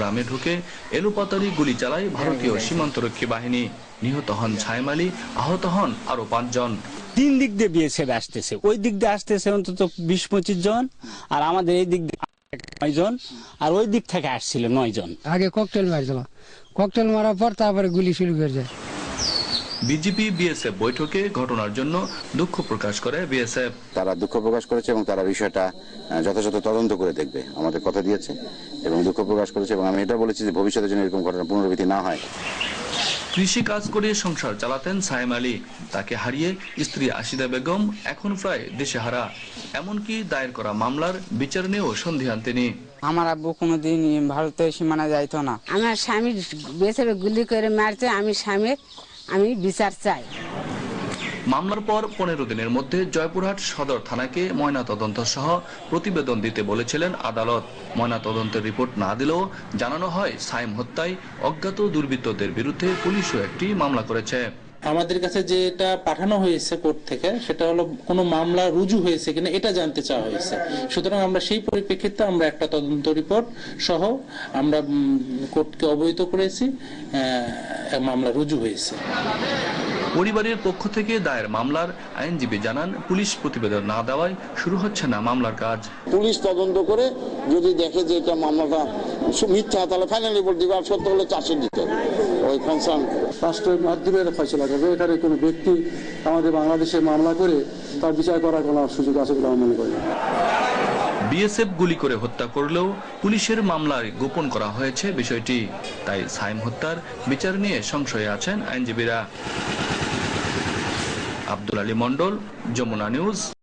গ্রামে ঢুকে এলোপাতারি গুলি চালায় ভারতীয় সীমান্তরক্ষী বাহিনী। নিহত হন ছায়েম আলী আহত হন আরও পাঁচজন। তিন দিক দিয়ে বিএসএফ আসতেছে। ওই দিক দিয়ে আসতেছে অন্তত বিশ পঁচিশ জন আর আমাদের এই দিক দিয়ে নয় জন আর ওই দিক থেকে আসছিল নয় জন। আগে ককটেল মারছিল। ককটেল মারার পর তারপরে গুলি শুরু করে যায় বিজেপি বিএসএফ বৈঠকে ঘটনার জন্য দুঃখ প্রকাশ করে বিএসএফ। তারা দুঃখ প্রকাশ করেছে এবং তারা বিষয়টা যথাযথ তদন্ত করে দেখবে আমাদের কথা দিয়েছে এবং দুঃখ প্রকাশ করেছে এবং আমি এটা বলেছি যে ভবিষ্যতে যেন এরকম ঘটনা পুনরাবৃত্তি না হয়। কৃষি কাজ করে সংসার চালাতেন সাইম আলী। তাকে হারিয়ে স্ত্রী আশিদা বেগম এখন প্রায় দেশে হারা এমনকি দায়ের করা মামলার বিচার নিয়েও সন্ধিহান তিনি। আমার আব্বু কোনোদিন ভারতের সীমানা যাইতো না। আমার স্বামীর বেছে গুলি করে মারছে আমি স্বামীর আমি বিচার চাই। মামলার পর পনেরো দিনের মধ্যে জয়পুরহাট সদর থানাকে ময়না তদন্ত সহ প্রতিবেদন দিতে বলেছিলেন আদালত। ময়না তদন্তের রিপোর্ট না দিলেও জানানো হয় সাইম হত্যায় অজ্ঞাত দুর্বৃত্তদের বিরুদ্ধে পুলিশও একটি মামলা করেছে। আমাদের কাছে যেটা পাঠানো হয়েছে কোর্ট থেকে সেটা হলো কোনো মামলা রুজু হয়েছে কিনা এটা জানতে চাওয়া হয়েছে। সুতরাং আমরা সেই পরিপ্রেক্ষিতে আমরা একটা তদন্ত রিপোর্ট সহ আমরা কোর্টকে অবহিত করেছি। আহ, মামলা রুজু হয়েছে। পরিবারের পক্ষ থেকে দায়ের মামলার আইনজীবী জানান পুলিশ প্রতিবেদন না দেওয়ায় শুরু হচ্ছে না মামলার কাজ। পুলিশ তদন্ত করে যদি দেখে যে এটা মামলাটা মিথ্যা তাহলে ফাইনাল রিপোর্ট দিবে। আর সত্য হলে চার্জশিট দিতে হবে। ওই কনসার্ন রাষ্ট্রের মাধ্যমে এটা ফয়সলা করবে। এখানে কোনো ব্যক্তি আমাদের বাংলাদেশে মামলা করে তার বিচার করার কোনো সুযোগ আছে বলে আমি মনে করি বিএসএফ গুলি করে হত্যা করলেও পুলিশের মামলায় গোপন করা হয়েছে বিষয়টি। তাই সাইম হত্যার বিচার নিয়ে সংশয়ে আছেন আইনজীবীরা। আব্দুল আলী মন্ডল যমুনা নিউজ।